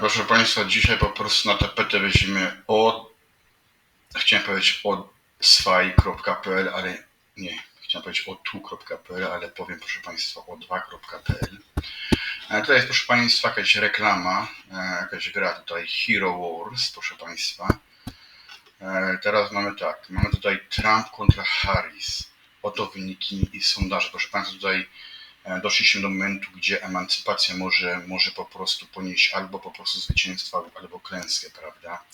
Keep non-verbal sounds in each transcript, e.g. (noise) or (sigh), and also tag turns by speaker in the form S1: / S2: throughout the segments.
S1: Proszę Państwa, dzisiaj po prostu na tapetę weźmiemy od, chciałem powiedzieć od swaj.pl, ale nie, chciałem powiedzieć od tu.pl, ale powiem proszę Państwa o 2.pl. E, Tutaj jest proszę Państwa jakaś reklama, e, jakaś gra tutaj Hero Wars, proszę Państwa. E, Teraz mamy tak, mamy tutaj Trump kontra Harris. Oto wyniki i sondaże. Proszę Państwa, tutaj doszliśmy do momentu, gdzie emancypacja może, może po prostu ponieść albo po prostu zwycięstwo, albo klęskę, prawda?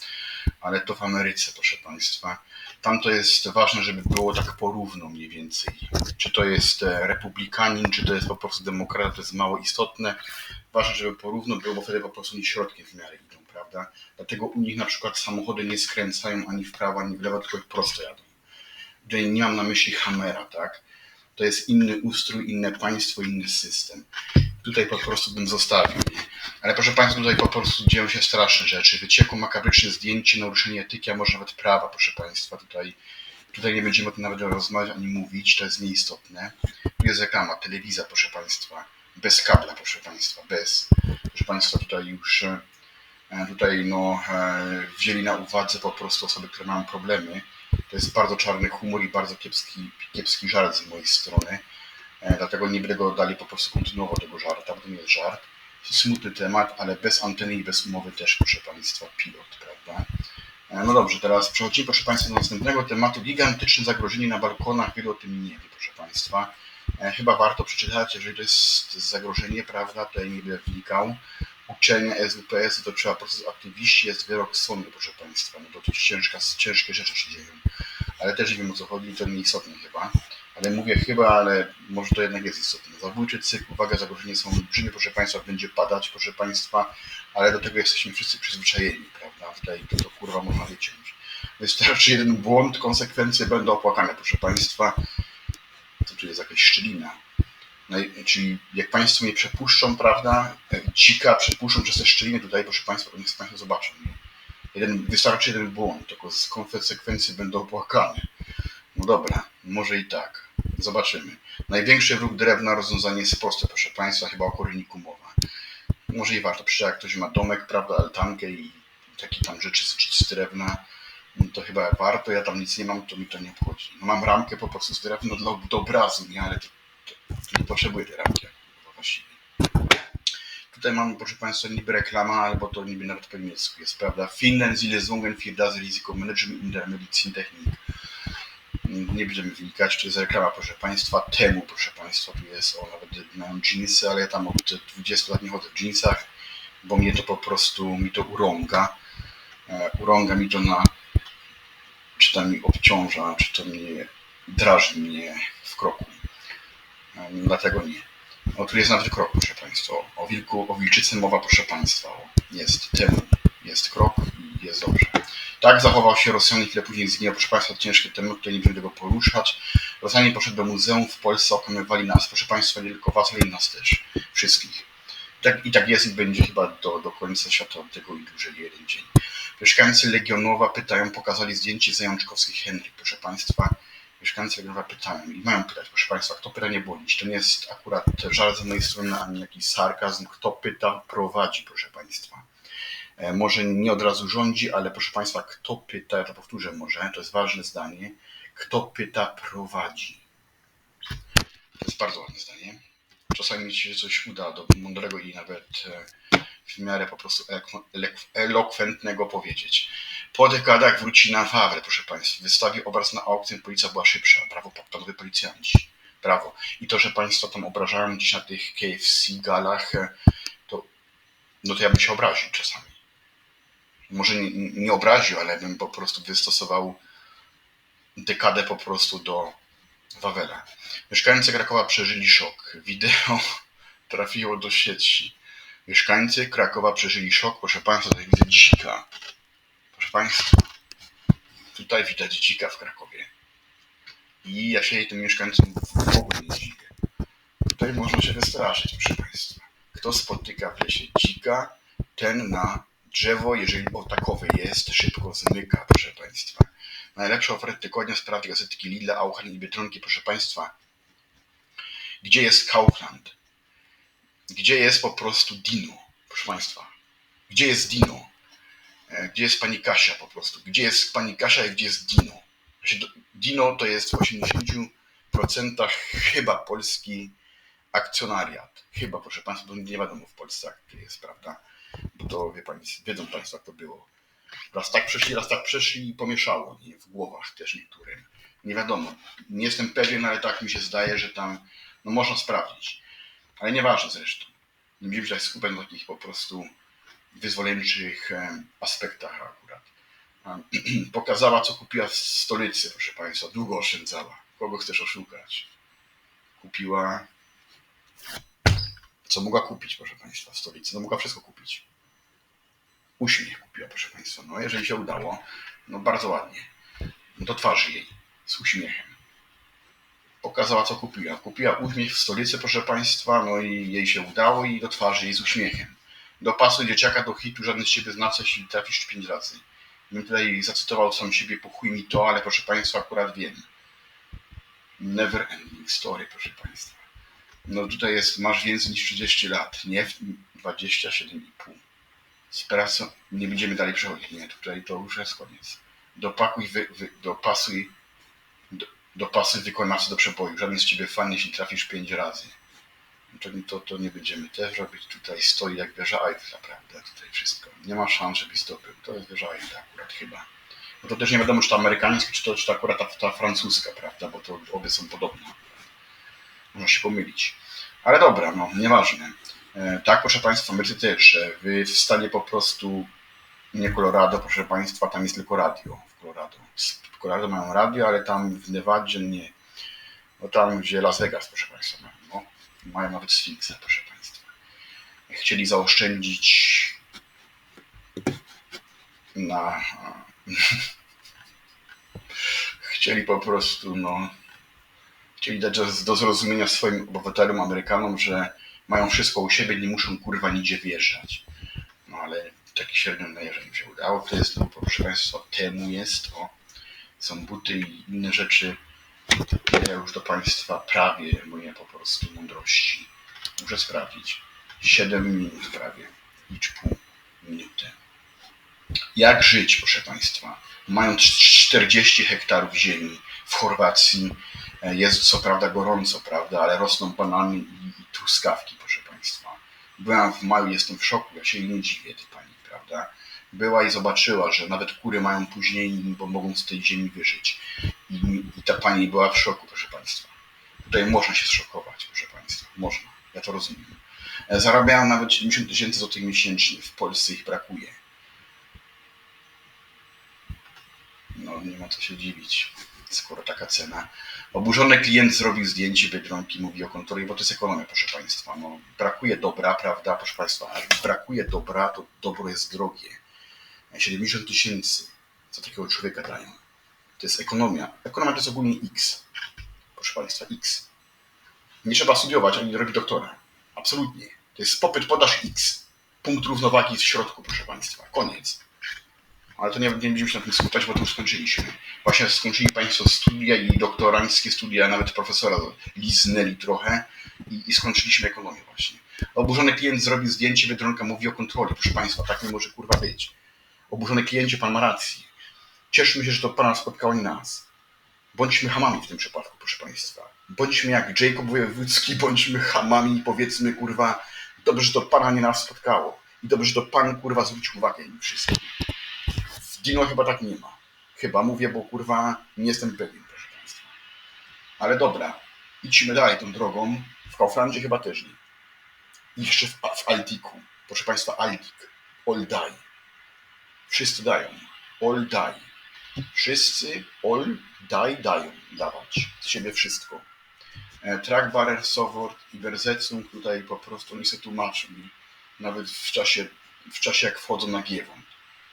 S1: Ale to w Ameryce, proszę Państwa. Tam to jest ważne, żeby było tak porówno mniej więcej. Czy to jest e, republikanin, czy to jest po prostu demokrata, to jest mało istotne. Ważne, żeby porówno było, bo wtedy po prostu nie środki w miarę idą, prawda? Dlatego u nich na przykład samochody nie skręcają ani w prawo, ani w lewo, tylko prosto jadą. Tutaj nie mam na myśli Hammera, tak? To jest inny ustrój, inne państwo, inny system. Tutaj po prostu bym zostawił. Ale proszę Państwa, tutaj po prostu dzieją się straszne rzeczy. Wycieku makabryczne zdjęcie, naruszenie etyki, a może nawet prawa, proszę Państwa. Tutaj, tutaj nie będziemy o tym nawet rozmawiać ani mówić, to jest nieistotne. Tu jest reklama, telewizja, proszę Państwa. Bez kabla, proszę Państwa, bez. Proszę Państwa, tutaj już e, tutaj no, e, wzięli na uwadze po prostu osoby, które mają problemy. To jest bardzo czarny humor i bardzo kiepski, kiepski żart z mojej strony. E, Dlatego nie będę go dalej po prostu kontynuował tego żarta, bo to nie jest żart. Smutny temat, ale bez anteny i bez umowy też, proszę Państwa, pilot, prawda? E, No dobrze, teraz przechodzimy, proszę Państwa, do następnego tematu. Gigantyczne zagrożenie na balkonach, wielu o tym nie wie, proszę Państwa. E, Chyba warto przeczytać, jeżeli to jest zagrożenie, prawda, tutaj nie będę wnikał. Uczelnia SWPS to trzeba proces aktywiści, jest wyrok sądu, proszę Państwa. No to tu ciężka, ciężkie rzeczy się dzieją. Ale też nie wiem o co chodzi, to nieistotne chyba. Ale mówię chyba, ale może to jednak jest istotne. Zabójczy cykl, uwaga, zagrożenie są olbrzymie, proszę Państwa, będzie padać, proszę Państwa, ale do tego jesteśmy wszyscy przyzwyczajeni, prawda? Tutaj to, to kurwa można wyciąć. Wystarczy jeden błąd, konsekwencje będą opłakane, proszę Państwa. To tu jest jakaś szczelina. No czyli jak Państwo mnie przepuszczą, prawda, dzika przepuszczą przez te szczeliny tutaj, proszę Państwa, niech Państwo zobaczą. Jeden, wystarczy jeden błąd, tylko z konsekwencje będą opłakane. No dobra, może i tak. Zobaczymy. Największy wróg drewna rozwiązanie jest proste, proszę Państwa, chyba o korniku mowa. Może i warto, przecież jak ktoś ma domek, prawda, altankę i takie tam rzeczy z, drewna, no to chyba warto, ja tam nic nie mam, to mi to nie obchodzi. No mam ramkę po prostu z drewna do obrazu, nie, ale to ramki kurwa, właściwie. Tutaj mamy, proszę Państwa, niby reklama, albo to niby nawet po niemiecku jest, prawda? Finnland Sie Lösungen für das Risikomanagement in der Medizintechnik nie będziemy wnikać, czy jest reklama, proszę Państwa, temu, proszę Państwa, tu jest, o, nawet mają jeansy, ale ja tam od 20 lat nie chodzę w jeansach, bo mnie to po prostu, mi to urąga, e, urąga mi to na, czy to mi obciąża, czy to mnie drażni mnie w kroku, dlatego nie. O, tu jest nawet krok, proszę Państwa, o, wilku, o wilczycy mowa, proszę Państwa, o, jest temu, jest krok i jest dobrze. Tak zachował się Rosjanin, chwilę później zginął. Proszę Państwa, ciężki temat, tutaj nie będę tego poruszać. Rosjanie poszedł do muzeum w Polsce, okłamywali nas. Proszę Państwa, nie tylko Was, ale i nas też. Wszystkich. Tak, I tak jest i będzie chyba do, do końca świata, tego i dłużej jeden dzień. Mieszkańcy Legionowa pytają, pokazali zdjęcie zajączkowskich Henryk. Proszę Państwa, mieszkańcy Legionowa pytają i mają pytać, proszę Państwa, kto pyta nie błądzić. To nie jest akurat żart z mojej strony, ani jakiś sarkazm. Kto pyta, prowadzi, proszę Państwa E, może nie od razu rządzi, ale proszę Państwa, kto pyta, ja to powtórzę może, to jest ważne zdanie, kto pyta, prowadzi. To jest bardzo ładne zdanie. Czasami mi się coś uda do mądrego i nawet e, w miarę po prostu elok- elok- elokwentnego powiedzieć. Po dekadach wróci na Wawrę, proszę Państwa. Wystawi obraz na aukcję, policja była szybsza. Brawo, panowie policjanci. Brawo. I to, że Państwo tam obrażają gdzieś na tych KFC galach, e, to, no to ja bym się obraził czasami może nie, nie obraził, ale bym po prostu wystosował dekadę po prostu do Wawela. Mieszkańcy Krakowa przeżyli szok. Wideo (laughs) trafiło do sieci. Mieszkańcy Krakowa przeżyli szok. Proszę Państwa, tutaj widzę dzika. Proszę Państwa, tutaj widać dzika w Krakowie. I ja się tym mieszkańcom w ogóle nie dziwię. Tutaj można się wystraszyć, proszę Państwa. Kto spotyka w lesie dzika, ten na drzewo, jeżeli o takowe jest, szybko zmyka, proszę Państwa. Najlepsza oferta tygodnia sprawy gazetki Lidla, Auchan i Biedronki, proszę Państwa. Gdzie jest Kaufland? Gdzie jest po prostu Dino, proszę Państwa? Gdzie jest Dino? E, Gdzie jest pani Kasia po prostu? Gdzie jest pani Kasia i gdzie jest Dino? Znaczy, Dino to jest w 80% chyba polski akcjonariat. Chyba, proszę Państwa, bo nie wiadomo w Polsce, jak to jest, prawda? Bo to, wie pani, wiedzą Państwo, jak to było. Raz tak przeszli, raz tak przeszli i pomieszało nie? w głowach też niektórym. Nie wiadomo. Nie jestem pewien, ale tak mi się zdaje, że tam no, można sprawdzić. Ale nieważne zresztą. Nie będziemy się tak na takich po prostu wyzwoleńczych aspektach akurat. (clears throat) Pokazała, co kupiła w stolicy, proszę Państwa. Długo oszczędzała. Kogo chcesz oszukać? Kupiła co mogła kupić, proszę Państwa, w stolicy. No mogła wszystko kupić. Uśmiech kupiła, proszę Państwa. No jeżeli się udało, no bardzo ładnie. No do twarzy jej, z uśmiechem. Pokazała, co kupiła. Kupiła uśmiech w stolicy, proszę Państwa, no i jej się udało i do twarzy jej z uśmiechem. Dopasuj dzieciaka do hitu, żadny z siebie znaczy, jeśli trafisz pięć razy. Bym tutaj zacytował sam siebie, po chuj mi to, ale proszę Państwa, akurat wiem. Never ending story, proszę Państwa. No tutaj jest, masz więcej niż 30 lat, nie 27,5. Z pracą nie będziemy dalej przechodzić, nie, tutaj to już jest koniec. Dopakuj, wy, wy, dopasuj, do, dopasuj wykonawcę do przeboju. Żaden z ciebie fan, jeśli trafisz 5 razy. To, to, nie będziemy też robić. Tutaj stoi jak wieża Eiffla, prawda? Tutaj wszystko. Nie ma szans, żebyś zdobył. To jest wieża Eiffla akurat chyba. No to też nie wiadomo, czy to amerykańska, czy to, czy to akurat ta, ta francuska, prawda? Bo to obie są podobne. Można się pomylić. Ale dobra, no, nieważne. E, tak, proszę Państwa, my też. e, Wy w stanie po prostu nie Colorado, proszę Państwa, tam jest tylko radio w Colorado. Colorado mają radio, ale tam w Nevadzie nie. No tam, gdzie Las Vegas, proszę Państwa, no, mają nawet Sphinxa, proszę Państwa. Chcieli zaoszczędzić na... (laughs) Chcieli po prostu, no, chcieli dać do- zrozumienia swoim obywatelom, Amerykanom, że mają wszystko u siebie, nie muszą kurwa nigdzie wjeżdżać. No ale taki średnio najeżdża im się udało. To jest, no, proszę Państwa, temu jest, o, są buty i inne rzeczy. Ja już do Państwa prawie moje po prostu mądrości. Muszę sprawdzić. 7 minut prawie. Licz pół minuty. Jak żyć, proszę Państwa? Mając 40 hektarów ziemi w Chorwacji, e, jest co prawda gorąco, prawda, ale rosną banany i, truskawki, proszę Państwa. Byłam w maju, jestem w szoku, ja się nie dziwię? Była i zobaczyła, że nawet kury mają później, bo mogą z tej ziemi wyżyć. I, I ta pani była w szoku, proszę Państwa. Tutaj można się zszokować, proszę Państwa, można, ja to rozumiem. E, Zarabiałam nawet 70 tysięcy złotych miesięcznie, w Polsce ich brakuje. No nie ma co się dziwić, skoro taka cena. Oburzony klient zrobił zdjęcie Biedronki, mówi o kontroli, bo to jest ekonomia, proszę Państwa. No, brakuje dobra, prawda, proszę Państwa, a brakuje dobra, to dobro jest drogie. 70 tysięcy za takiego człowieka dają. To jest ekonomia. Ekonomia to jest ogólnie X. Proszę Państwa, X. Nie trzeba studiować ani robić doktora. Absolutnie. To jest popyt, podaż X. Punkt równowagi w środku, proszę Państwa. Koniec. Ale to nie, nie będziemy się na tym skupiać, bo to już skończyliśmy. Właśnie skończyli Państwo studia i doktoranckie studia, nawet profesora liznęli trochę i, i skończyliśmy ekonomię właśnie. Oburzony klient zrobił zdjęcie, Biedronka mówi o kontroli. Proszę Państwa, tak nie może kurwa być. Oburzony kliencie, Pan ma rację. Cieszmy się, że to Pana spotkało i nas. Bądźmy hamami w tym przypadku, proszę Państwa. Bądźmy jak Jacob Wojewódzki, bądźmy hamami i powiedzmy, kurwa, dobrze, że to Pana nie nas spotkało. I dobrze, że to Pan, kurwa, zwrócił uwagę im wszystkim. W Dino chyba tak nie ma. Chyba mówię, bo kurwa nie jestem pewien, proszę Państwa. Ale dobra, idźmy dalej tą drogą. W Kauflandzie chyba też nie. I jeszcze w, w Altiku. Proszę Państwa, Altik. Die. Wszyscy dają. All die. Wszyscy all die dają dawać. Z siebie wszystko. E, Track Barrier, Sowort i Berzecung tutaj po prostu oni sobie tłumaczą. Nawet w czasie, w czasie jak wchodzą na Giewont.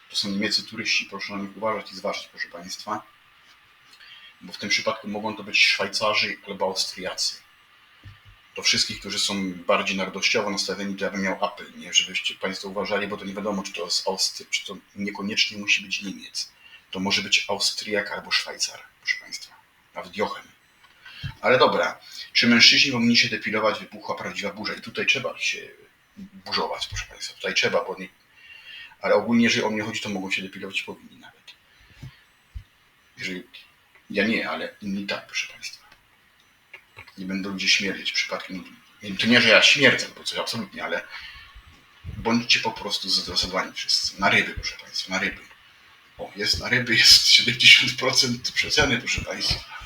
S1: To są niemieccy turyści, proszę na nich uważać i zważyć, proszę Państwa. Bo w tym przypadku mogą to być Szwajcarzy albo Austriacy. Do wszystkich, którzy są bardziej narodowościowo nastawieni, to ja bym miał apel, nie? żebyście Państwo uważali, bo to nie wiadomo, czy to jest Austry, czy to niekoniecznie musi być Niemiec. To może być Austriak albo Szwajcar, proszę Państwa. Nawet Jochem. Ale dobra, czy mężczyźni powinni się depilować, wybuchła prawdziwa burza? I tutaj trzeba się burzować, proszę Państwa. Tutaj trzeba, bo nie, Ale ogólnie, jeżeli o mnie chodzi, to mogą się depilować powinni nawet. Jeżeli ja nie, ale inni tak, proszę Państwa. Nie będą ludzie śmierdzieć przypadkiem. Nie, To nie, że ja śmierdzę albo coś, absolutnie, ale bądźcie po prostu zdecydowani wszyscy. Na ryby, proszę Państwa, na ryby. O, jest na ryby, jest (laughs) 70% przeceny, proszę Państwa.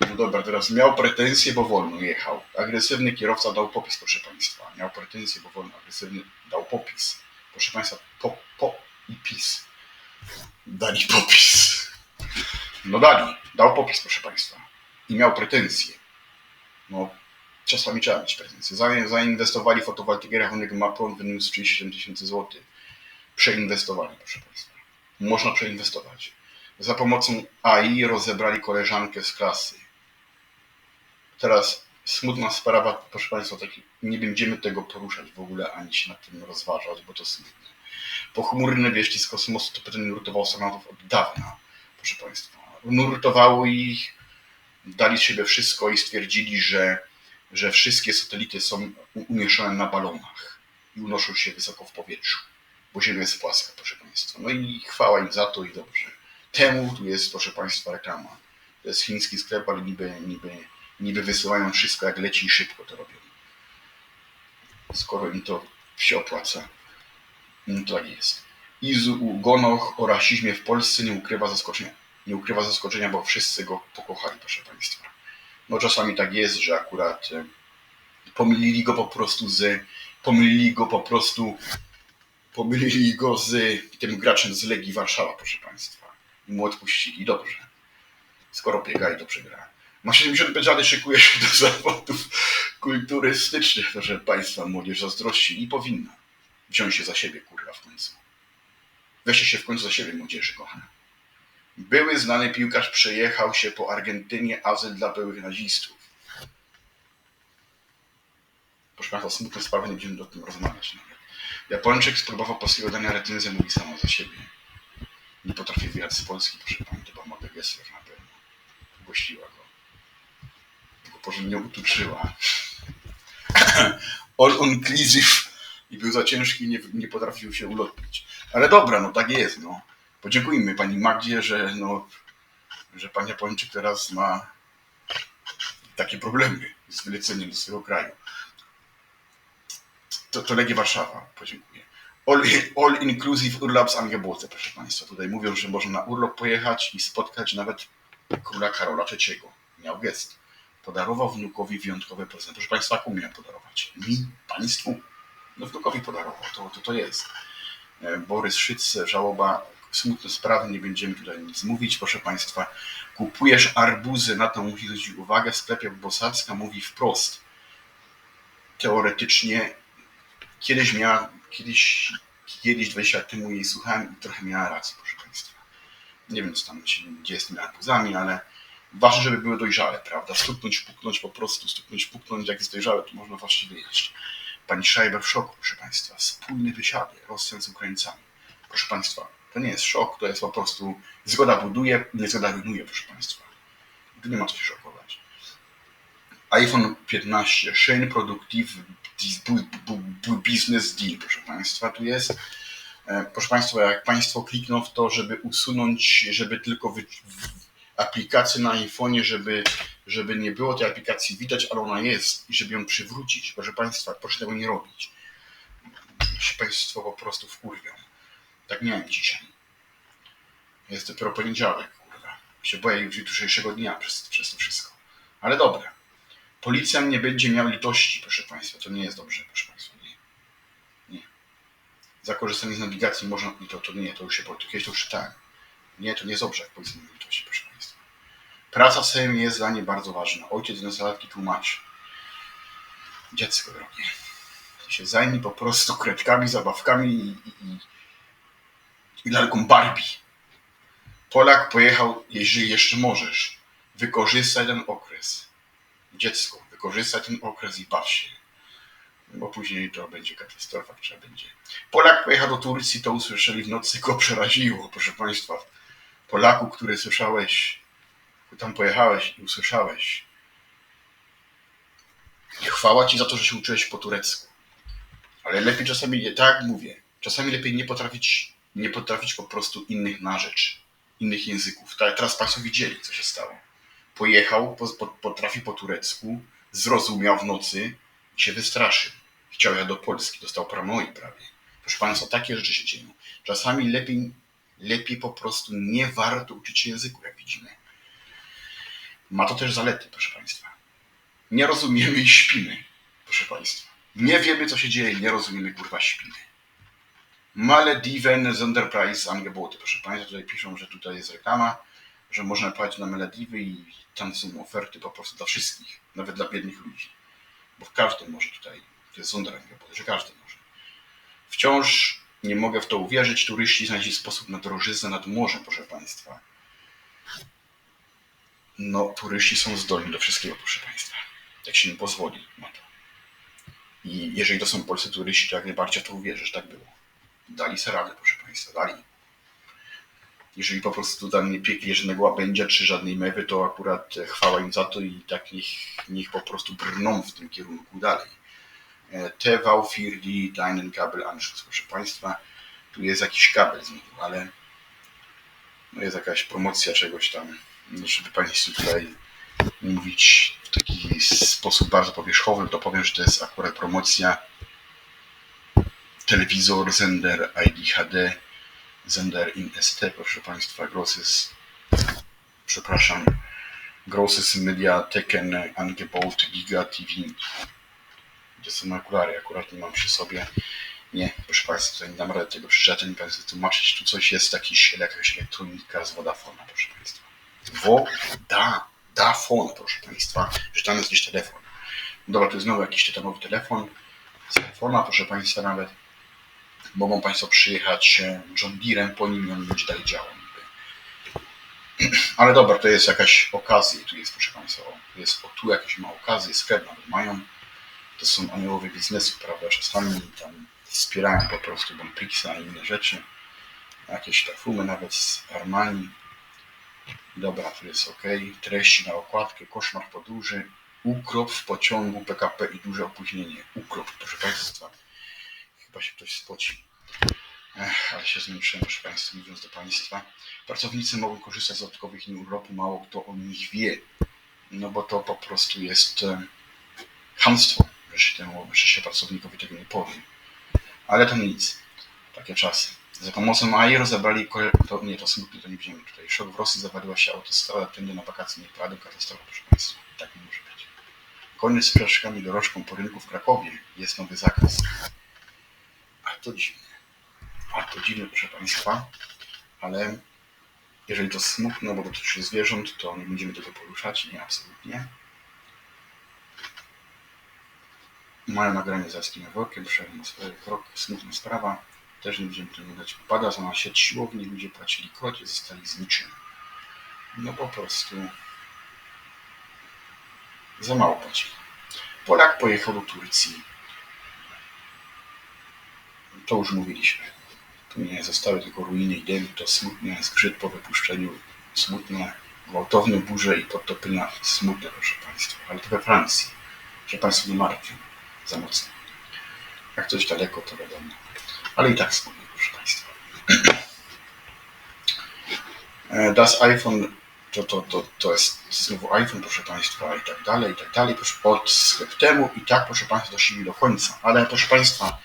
S1: No dobra, teraz miał pretensje, bo wolno jechał. Agresywny kierowca dał popis, proszę Państwa. Miał pretensje, bo wolno. Agresywny dał popis. Proszę Państwa, po, po i pis. Dali popis. No dali, dał popis, proszę Państwa. I miał pretensje. No, czasami trzeba mieć. Zain- Zainwestowali w fotowoltaikę, rachunek Mapron wyniósł 37 tysięcy złotych. Przeinwestowali, proszę Państwa. Można przeinwestować. Za pomocą AI rozebrali koleżankę z klasy. Teraz smutna sprawa, proszę Państwa, taki, nie będziemy tego poruszać w ogóle, ani się nad tym rozważać, bo to smutne. Pochmurne wieści z kosmosu to pytanie nurtowało astronautów od dawna, proszę Państwa. Nurtowało ich, dali z siebie wszystko i stwierdzili, że, że wszystkie satelity są umieszczone na balonach i unoszą się wysoko w powietrzu, bo Ziemia jest płaska, proszę Państwa. No i chwała im za to i dobrze. Temu tu jest, proszę Państwa, reklama. To jest chiński sklep, ale niby, niby, niby wysyłają wszystko jak leci i szybko to robią. Skoro im to się opłaca, no to tak jest. Izu Gonoch o rasizmie w Polsce nie ukrywa zaskoczenia. Nie ukrywa zaskoczenia, bo wszyscy go pokochali, proszę Państwa. No czasami tak jest, że akurat e, pomylili go po prostu z pomylili go po prostu pomylili go z tym graczem z Legii Warszawa, proszę Państwa. I mu odpuścili. Dobrze. Skoro biega i dobrze gra. Ma 75 lat szykuje się do zawodów kulturystycznych, proszę Państwa. Młodzież zazdrości i powinna wziąć się za siebie, kurwa, w końcu. Weźcie się w końcu za siebie, młodzieży, kochana. Były znany piłkarz przejechał się po Argentynie, azyl dla byłych nazistów. Proszę Państwa, smutne sprawy, nie będziemy o tym rozmawiać nawet. Japończyk spróbował polskiego dania recenzję, mówi samo za siebie. Nie potrafi wyjechać z Polski, proszę Pani, to Magda Gessler na pewno. Ugościła go. Tylko porządnie utuczyła. (laughs) All inclusive i był za ciężki i nie, nie potrafił się ulotnić. Ale dobra, no tak jest, no. Podziękujmy Pani Magdzie, że no, że Pan Japończyk teraz ma takie problemy z wyleceniem do swojego kraju. To, to Legia Warszawa, podziękuję. All, all inclusive Urlaubsangebote, proszę Państwa. Tutaj mówią, że można na urlop pojechać i spotkać nawet króla Karola III. Miał gest. Podarował wnukowi wyjątkowy prezent. Proszę Państwa, jaką miał podarować? Mi? Państwu? No wnukowi podarował, to, to, to jest. E, Borys Szyc, żałoba, smutne sprawy, nie będziemy tutaj nic mówić, proszę Państwa. Kupujesz arbuzy, na to musi zwrócić uwagę, w sklepie Bosacka mówi wprost. Teoretycznie kiedyś miała, kiedyś, kiedyś 20 lat temu jej słuchałem i trochę miała rację, proszę Państwa. Nie wiem, co tam się dzieje z tymi arbuzami, ale ważne, żeby były dojrzałe, prawda? Stuknąć, puknąć po prostu, stuknąć, puknąć, jak jest dojrzałe, to można właściwie jeść. Pani Schreiber w szoku, proszę Państwa. Wspólne wysiady, Rosjan z Ukraińcami. Proszę Państwa, to nie jest szok, to jest po prostu zgoda buduje, niezgoda rujnuje, proszę Państwa. Tu nie ma co się szokować. iPhone 15, Shane Productive Bu- Bu- Bu- Business Deal, proszę Państwa, tu jest. E, Proszę Państwa, jak Państwo klikną w to, żeby usunąć, żeby tylko wy, aplikację na iPhone'ie, żeby, żeby nie było tej aplikacji widać, ale ona jest i żeby ją przywrócić. Proszę Państwa, proszę tego nie robić. Państwo po prostu wkurwią. Tak miałem dzisiaj. Jest dopiero poniedziałek, kurwa. Się boję już jutrzejszego dnia przez, przez to wszystko. Ale dobra. Policjant nie będzie miał litości, proszę Państwa. To nie jest dobrze, proszę Państwa. Nie. Nie. Za korzystanie z nawigacji można... i To, to nie, to już się... Kiedyś to czytałem. Nie, to nie jest dobrze, jak policjant nie litości, proszę Państwa. Praca w Sejmie jest dla niej bardzo ważna. Ojciec nastolatki tłumaczy. Dziecko drogie. Się zajmij po prostu kredkami, zabawkami i, i, i, i lalką Barbie. Polak pojechał, jeżeli jeszcze możesz, wykorzystaj ten okres. Dziecko, wykorzystaj ten okres i baw się. Bo później to będzie katastrofa, trzeba będzie. Polak pojechał do Turcji, to usłyszeli w nocy, go przeraziło, proszę Państwa. Polaku, który słyszałeś, tam pojechałeś i usłyszałeś. Chwała Ci za to, że się uczyłeś po turecku. Ale lepiej czasami, tak jak mówię, Czasami lepiej nie potrafić, nie potrafić po prostu innych narzecz, innych języków. Tak, teraz Państwo widzieli, co się stało. Pojechał, po, po, potrafi po turecku, zrozumiał w nocy i się wystraszył. Chciał jechać do Polski, dostał paranoi prawie. Proszę Państwa, takie rzeczy się dzieją. Czasami lepiej, lepiej po prostu nie warto uczyć się języku, jak widzimy. Ma to też zalety, proszę Państwa. Nie rozumiemy i śpimy, proszę Państwa. Nie wiemy, co się dzieje, nie rozumiemy, kurwa, śpimy. Malediven Sonderpreis Angebote. Proszę Państwa, tutaj piszą, że tutaj jest reklama, że można płacić na Malediwy i tam są oferty po prostu dla wszystkich, nawet dla biednych ludzi. Bo każdy może tutaj, to jest Sonderangebote, że każdy może. Wciąż nie mogę w to uwierzyć, turyści znaleźli sposób na drożyznę nad morzem, proszę Państwa. No, turyści są zdolni do wszystkiego, proszę Państwa. Jak się im pozwoli na to. I jeżeli to są polscy turyści, to jak najbardziej w to uwierzę, że tak było. Dali sobie radę, proszę Państwa, dali. Jeżeli po prostu tam nie piekli żadnego łabędzia czy żadnej mewy, to akurat chwała im za to i tak niech, niech po prostu brną w tym kierunku dalej. E, TV für die deinen Kabelanschluss, proszę Państwa. Tu jest jakiś kabel z niego, ale no jest jakaś promocja czegoś tam, żeby Państwu tutaj mówić w taki sposób bardzo powierzchowny, to powiem, że to jest akurat promocja telewizor, Zender ID HD, Zender in ST, proszę Państwa, Grosses, przepraszam, Grosses Media Tekken Angebot Giga TV. Gdzie są okulary? Akurat nie mam przy sobie. Nie, proszę Państwa, nie dam rady tego przeczytać, nie będę tłumaczyć. Tu coś jest, jakiś, jakaś elektronika z Vodafona, proszę Państwa. Woda, Dafon, proszę Państwa, że tam jest gdzieś telefon. Dobra, to jest znowu jakiś tytanowy telefon. Z telefona, proszę Państwa, nawet mogą Państwo przyjechać e, John Deerem po nim i on będzie dalej działał. Ale dobra, to jest jakaś okazja, tu jest, proszę Państwa, tu jest, o, tu jakieś ma okazję, sklep nawet mają. To są aniołowie biznesu, prawda, czasami tam wspierają po prostu Bonprixa i inne rzeczy. Jakieś perfumy nawet z Armani. Dobra, tu jest ok. Treści na okładkę, koszmar podróży, ukrop w pociągu PKP i duże opóźnienie. Ukrop, proszę Państwa. Chyba się ktoś spoci. Ech, ale się zmęczyłem, proszę Państwa, mówiąc do Państwa. Pracownicy mogą korzystać z dodatkowych dni urlopu, mało kto o nich wie. No bo to po prostu jest e, chamstwo, że się, temu, że się pracownikowi tego nie powie. Ale to nic. Takie czasy. Za pomocą AI rozebrali, ko- to nie, to smutne, to nie wzięmy tutaj. Szok w Rosji zawaliła się autostrada, tędy na wakacje nie pojadą, katastrofa, proszę Państwa. Tak nie może być. Koniec z plaszkami dorożką po rynku w Krakowie. Jest nowy zakaz. To dziwne. A to dziwne, proszę Państwa. Ale jeżeli to smutne, bo dotyczy zwierząt, to nie będziemy tego poruszać. Nie, absolutnie. Mają nagranie z jaskim workiem, przejmą swoje krok, smutna sprawa. Też nie będziemy tego dać. Pada za na sieć siłowni, ludzie płacili krocie, zostali z niczym. No po prostu za mało płacili. Polak pojechał do Turcji. To już mówiliśmy. Tu nie zostały tylko ruiny i dym, to smutny zgrzyt po wypuszczeniu, smutne, gwałtowne burze i podtopienia, smutne proszę Państwa. Ale to we Francji. Się Państwo nie martwią za mocno. Jak coś daleko, to wiadomo. Ale i tak smutne, proszę Państwa. (clears throat) E, Das iPhone to, to, to, to jest znowu iPhone, proszę Państwa, i tak dalej, i tak dalej. Proszę, od sklep temu i tak, proszę Państwa, doszli do końca. Ale proszę Państwa,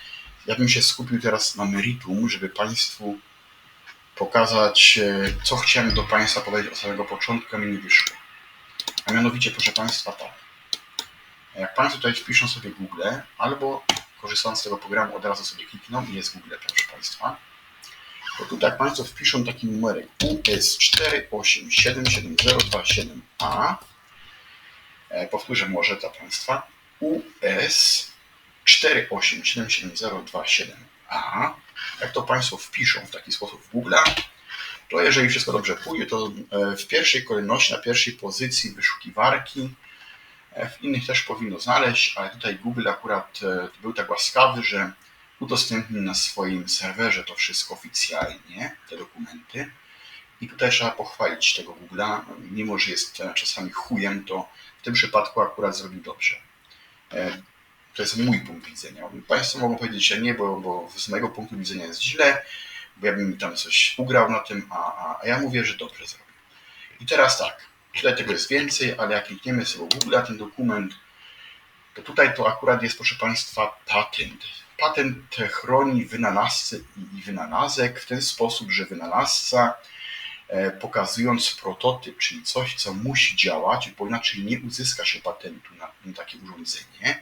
S1: ja bym się skupił teraz na meritum, żeby Państwu pokazać, e, co chciałem do Państwa powiedzieć od samego początku, a mi nie wyszło. A mianowicie, proszę Państwa, tak. Jak Państwo tutaj wpiszą sobie Google, albo korzystając z tego programu od razu sobie klikną i jest Google, proszę Państwa. To tutaj jak Państwo wpiszą taki numerek US4877027A, e, powtórzę może dla Państwa, US 4877027A, jak to Państwo wpiszą w taki sposób w Google, to jeżeli wszystko dobrze pójdzie, to e, w pierwszej kolejności, na pierwszej pozycji wyszukiwarki, e, w innych też powinno znaleźć, ale tutaj Google akurat e, był tak łaskawy, że udostępnił na swoim serwerze to wszystko oficjalnie, te dokumenty. I tutaj trzeba pochwalić tego Google'a, mimo że jest czasami chujem, to w tym przypadku akurat zrobił dobrze. To jest mój punkt widzenia. Państwo mogą powiedzieć, że nie, bo, bo z mojego punktu widzenia jest źle, bo ja bym tam coś ugrał na tym, a, a, a ja mówię, że dobrze zrobił. I teraz tak, tyle tego jest więcej, ale jak klikniemy sobie Google ten dokument, to tutaj to akurat jest, proszę Państwa, patent. Patent chroni wynalazcę i wynalazek w ten sposób, że wynalazca pokazując prototyp, czyli coś, co musi działać, bo inaczej nie uzyska się patentu na, na takie urządzenie,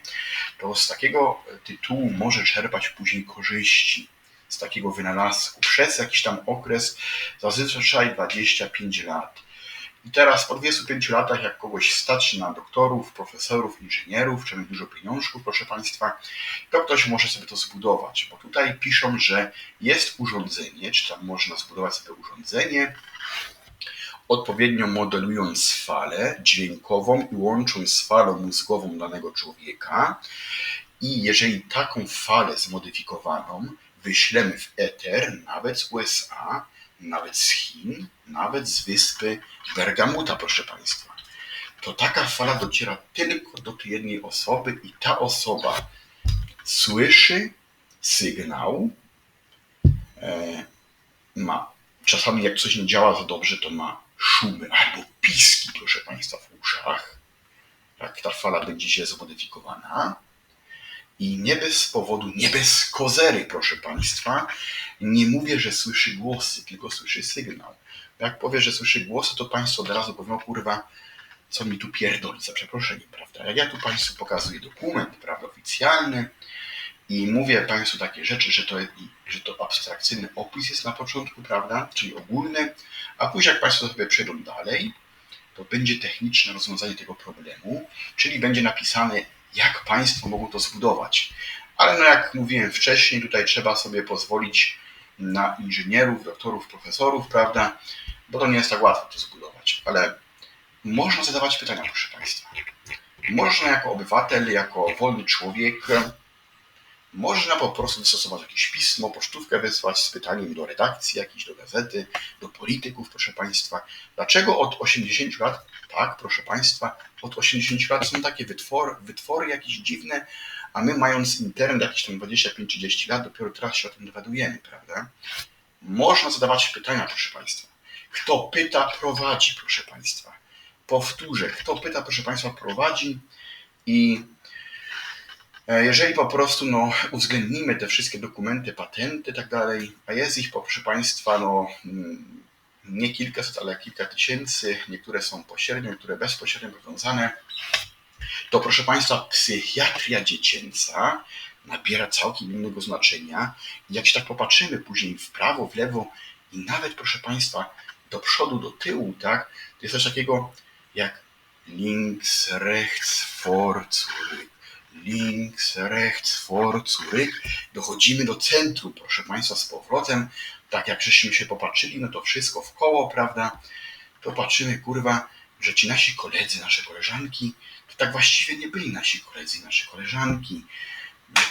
S1: to z takiego tytułu może czerpać później korzyści z takiego wynalazku przez jakiś tam okres, zazwyczaj 25 lat. I teraz po 25 latach, jak kogoś stać na doktorów, profesorów, inżynierów, czy dużo pieniążków, proszę Państwa, to ktoś może sobie to zbudować, bo tutaj piszą, że jest urządzenie, czy tam można zbudować sobie urządzenie, odpowiednio modelując falę dźwiękową i łącząc z falą mózgową danego człowieka. I jeżeli taką falę zmodyfikowaną wyślemy w eter, nawet z USA, nawet z Chin, nawet z wyspy Bergamuta, proszę Państwa, to taka fala dociera tylko do tej jednej osoby i ta osoba słyszy sygnał, e, ma czasami jak coś nie działa za dobrze, to ma szumy albo piski, proszę Państwa, w uszach, jak ta fala będzie się zmodyfikowana. I nie bez powodu, nie bez kozery, proszę Państwa, nie mówię, że słyszy głosy, tylko słyszy sygnał. Jak powie, że słyszy głosy, to Państwo od razu powiedzą, kurwa, co mi tu pierdoli, za przeproszeniem, prawda? Jak ja tu Państwu pokazuję dokument, prawda, oficjalny i mówię Państwu takie rzeczy, że to, że to abstrakcyjny opis jest na początku, prawda, czyli ogólny, a później jak Państwo sobie przejdą dalej, to będzie techniczne rozwiązanie tego problemu, czyli będzie napisane, jak Państwo mogą to zbudować. Ale no jak mówiłem wcześniej, tutaj trzeba sobie pozwolić na inżynierów, doktorów, profesorów, prawda? Bo to nie jest tak łatwo to zbudować. Ale można zadawać pytania, proszę Państwa. Można jako obywatel, jako wolny człowiek, można po prostu wystosować jakieś pismo, pocztówkę wysłać z pytaniem do redakcji, jakiejś do gazety, do polityków, proszę Państwa. Dlaczego od 80 lat, tak, proszę Państwa, od 80 lat są takie wytwory, wytwory jakieś dziwne, a my mając internet jakieś tam 25-30 lat, dopiero teraz się o tym dowiadujemy, prawda? Można zadawać pytania, proszę Państwa. Kto pyta, prowadzi, proszę Państwa. Powtórzę, kto pyta, proszę Państwa, prowadzi i jeżeli po prostu no, uwzględnimy te wszystkie dokumenty, patenty i tak dalej, a jest ich, proszę Państwa, no, mm, nie kilkaset, ale kilka tysięcy, niektóre są pośrednio, niektóre bezpośrednio powiązane, to proszę Państwa, psychiatria dziecięca nabiera całkiem innego znaczenia. Jak się tak popatrzymy później w prawo, w lewo i nawet, proszę Państwa, do przodu, do tyłu, tak, to jest coś takiego jak links, rechts, vor. Links, rechts, vor, zurück. Dochodzimy do centrum, proszę Państwa, z powrotem. Tak jak żeśmy się popatrzyli, no to wszystko w koło, prawda? To patrzymy, kurwa, że ci nasi koledzy, nasze koleżanki to tak właściwie nie byli nasi koledzy, nasze koleżanki.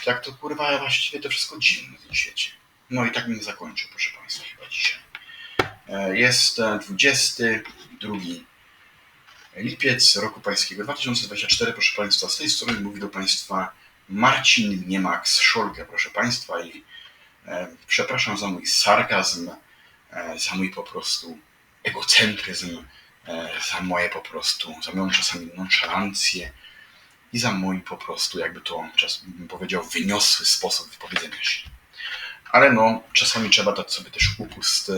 S1: Tak to kurwa właściwie to wszystko dziwne w tym świecie. No i tak bym zakończył, proszę Państwa, chyba dzisiaj. E, jest 22 lipiec roku pańskiego 2024, proszę Państwa. Z tej strony mówi do Państwa Marcin Niemax-Szolkę, proszę Państwa. I e, przepraszam za mój sarkazm, e, za mój po prostu egocentryzm E, za moje po prostu, za moją czasami nonszalancję i za mój po prostu, jakby to czas bym powiedział, wyniosły sposób wypowiedzenia się. Ale no, czasami trzeba dać sobie też upust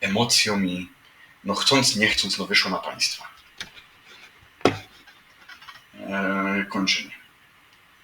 S1: emocjom i no chcąc, nie chcąc, no wyszło na państwa. eh, conceni.